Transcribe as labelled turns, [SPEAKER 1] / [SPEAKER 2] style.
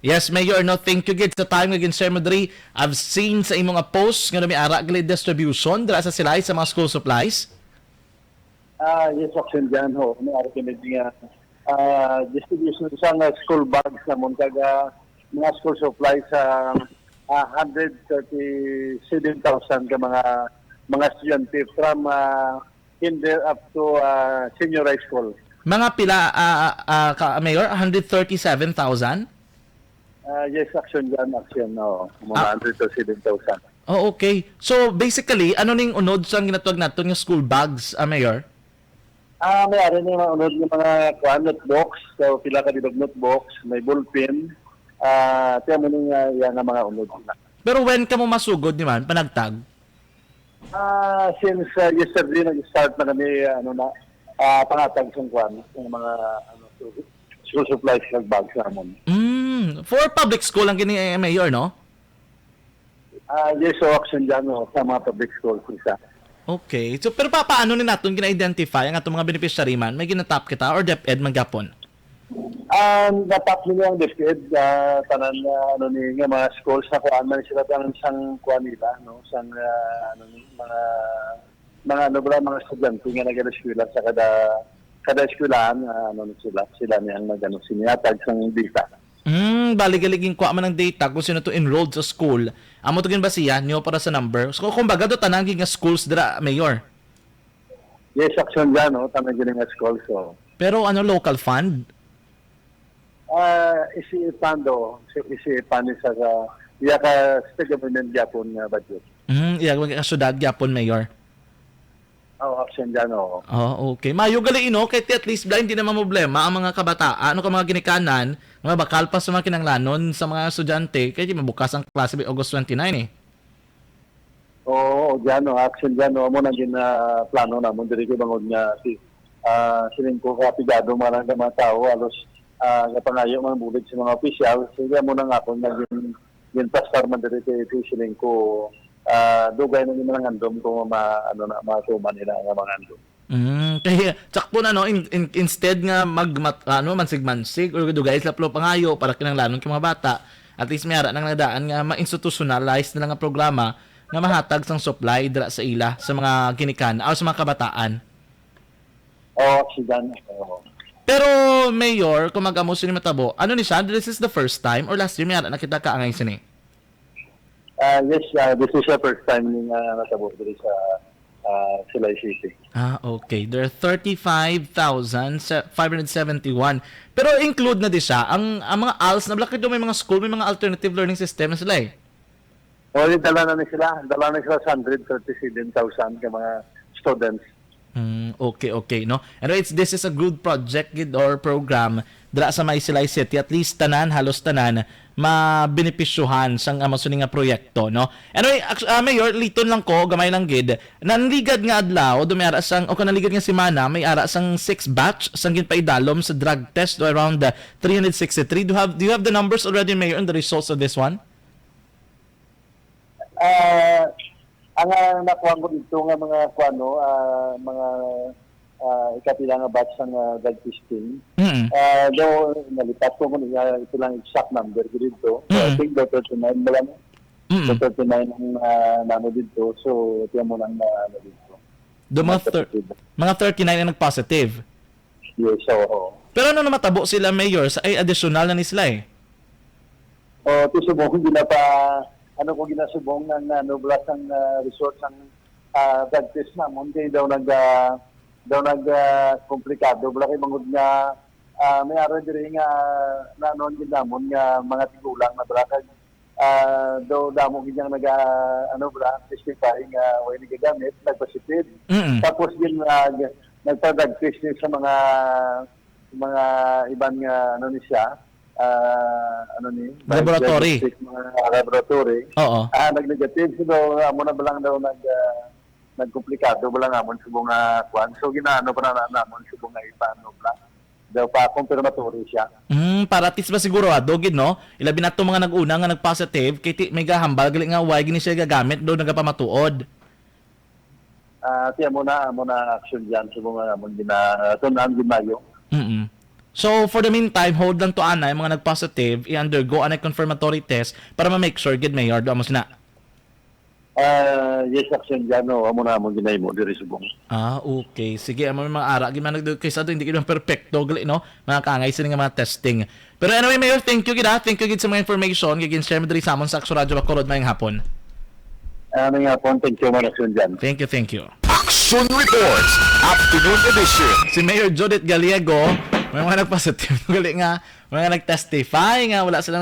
[SPEAKER 1] Yes, Mayor, no, thank you gid sa time again, Sir Madri. I've seen sa imong nga posts nga may ara gilid distribution dira sa sila sa mga school supplies.
[SPEAKER 2] Ah, yes, action dyan ho. May araw kinid nga ah, distribution sa nga school bags na mong kaga mga school supplies sa ah, 137,000 ka mga mga estudyante from ah, kinder up to ah, senior high school.
[SPEAKER 1] Mga pila ah, ah, ka, Mayor, 137,000?
[SPEAKER 2] Ah, yes, action dyan, action, no.
[SPEAKER 1] Ah.
[SPEAKER 2] Mga 137,000.
[SPEAKER 1] Oh, okay. So basically, ano ning unod sa ginatawag naton nga school bags, ah, Mayor?
[SPEAKER 2] Ah, may ari na mga unod ng mga kuan notebooks. So, pila ka dibag notebooks, may ballpen. Ah, tiyan mo nung uh, yan ang mga unod.
[SPEAKER 1] Pero when ka mo masugod ni man panagtag?
[SPEAKER 2] Ah, since uh, yesterday nag-start na kami ano na ah pangatag sa kuan ng mga ano school supplies ng bags namon.
[SPEAKER 1] Mm, for public school ang gini eh, Mayor, no?
[SPEAKER 2] Ah, yes, so auction dyan no, sa mga public schools isa.
[SPEAKER 1] Okay. So pero pa paano ni naton gina-identify ang atong mga beneficiary man? May ginatap kita or DepEd man gapon?
[SPEAKER 2] Um, napak nila ang DepEd, uh, tanan na ano ni nga mga schools na kuan man sila tanan sang kuan nila, no, sang ah, ano ni mga mga ano ba mga estudyante nga nag-eskwela sa kada kada eskwelahan ah, ano sila sila niyang nagano siniyatag sang data.
[SPEAKER 1] Hmm, baligaliging kuha man ng data kung sino to enrolled sa school. Amo to gin ba siya niyo para sa number. So kumbaga do tanang nga schools dira Mayor.
[SPEAKER 2] Yes, action dyan, no, tanan nga school so.
[SPEAKER 1] Pero ano local fund?
[SPEAKER 2] Ah, isi-ipan do, isi-ipan ni sa sa iya ka state government Japon nga budget.
[SPEAKER 1] Hmm, iya ka syudad gyapon Mayor.
[SPEAKER 2] Oh, action dyan, no.
[SPEAKER 1] Oh, okay. Mayo gali ino kay at least blind di naman problema ang mga kabataan ano ka mga ginikanan? Mga bakal pa sa mga kinanglanon sa mga estudyante. Kay di mabukas ang klase by August 29 eh.
[SPEAKER 2] Oo, dyan, no, action dyan, no, amo nang gin ah, plano na mo diri ko bangod nga si ah sining ko kapigado mga lang mga tao. Alos ah nga pangayo mga bulig sa mga opisyal sige mo nang ako nang gin gin pastor man diri kay kay sining ko ah dugay na nila ngandom kung ma ano na matuman nila nga mga andom.
[SPEAKER 1] Mm, kaya sakto na no in, in- instead nga mag mat, ano mansig-mansig or dugay sa plo pangayo para kinanglanon kay mga bata at least may ara nang nadaan nga ma-institutionalize na lang nga programa nga mahatag sang supply dira sa ila sa mga ginikan o sa mga kabataan.
[SPEAKER 2] Oh, dyan. oo.
[SPEAKER 1] Pero Mayor, kung mag-amo sini matabo, ano ni siya? This is the first time or last year may ara nakita ka angay sini?
[SPEAKER 2] Ah, yes, ah, this is the first time ning uh, natabo diri sa uh, Silay City.
[SPEAKER 1] Ah, okay. There are 35,571. Pero include na di siya. Ang, ang mga ALS, na bakit may mga school, may mga alternative learning system na sila eh.
[SPEAKER 2] O, dala na ni sila. Dala na sila sa 137,000 ka mga students.
[SPEAKER 1] Mm, okay, okay, no? Anyways, this is a good project or program dira sa Maysilay City. At least tanan, halos tanan, mabenepisyuhan sang amasun nga proyekto, no? Anyway, ah, Mayor, liton lang ko, gamay lang gid. Nanligad nga adlaw, dumara sang, o kanaligad nga si Mana, may ara sang 6 batch sang ginpaidalom sa drug test do around uh, 363. Do have do you have the numbers already, Mayor, and the results of this one?
[SPEAKER 2] Ah, ang uh, nakuha ko dito nga mga kuano, ah, mga uh, ikapila nga batch ng uh, drug testing.
[SPEAKER 1] Mm.
[SPEAKER 2] Ah, do nalipat ko mo niya ito lang exact number ko dito. So, I think the 39 ba lang?
[SPEAKER 1] Mm.
[SPEAKER 2] The 39 ang uh, nano dito. So, tiyan mo lang na ano dito.
[SPEAKER 1] Do mga, thir- mga 39 ang nag-positive.
[SPEAKER 2] Yes, so, oo.
[SPEAKER 1] Pero ano na matabo sila, Mayor, sa ay additional na ni sila eh.
[SPEAKER 2] O, ito subong gina pa, ano ko ginasubong ng ano, blas ang uh, resort ng uh, test na mo. Hindi daw nag, ah, daw nag ah, komplikado. Wala kay mangod nga, ah, may araw diri nga, na noon ginamon nga mga tigulang na bala kay, ah, daw damo ginyang nag, ah, ano bala, testify nga, way nagagamit, nagpositive.
[SPEAKER 1] Mm.
[SPEAKER 2] Tapos din nag nagpa-drug test din sa mga mga ibang nga ano ni siya ah, ano ni
[SPEAKER 1] Laboratory.
[SPEAKER 2] mga laboratory
[SPEAKER 1] Oo.
[SPEAKER 2] ah nag-negative so amo na balang daw nag ah, nagkomplikado balang amon subong nga kwan so ginaano pa na namon subong nga ipaano bla daw pa confirmatory siya
[SPEAKER 1] Mm, para least ba siguro adogid no? Ilabi na to mga nag-una nga nag-positive kay ti, may gahambal gali nga why gini siya gagamit do nagapamatuod.
[SPEAKER 2] ah tiyan mo na amo na action diyan subong nga amon gina uh, tunan ginayo
[SPEAKER 1] Mm. So, for the meantime, hold lang to ana, yung mga nag-positive, i-undergo anay confirmatory test para ma-make sure, gid mayor, do mo sina.
[SPEAKER 2] Ah, yes, action dyan, no. Amo na mo ginay mo, diri subong.
[SPEAKER 1] Ah, okay. Sige, amo may mga ara. Gimana nagdo kay sa ato, hindi kita perfecto gali no. Mga kangay sila nga mga testing. Pero anyway, Mayor, thank you gid ha. Thank you gid sa mga information. Gigin share mo diri sa amon sa Akso Radio Bacolod mayang hapon.
[SPEAKER 2] Ano nga po, thank you man action dyan.
[SPEAKER 1] Thank you, thank you.
[SPEAKER 3] Action Reports, Afternoon Edition.
[SPEAKER 1] Si Mayor Judith Gallego, may mga nagpositive gali nga, mga nag-testify nga wala silang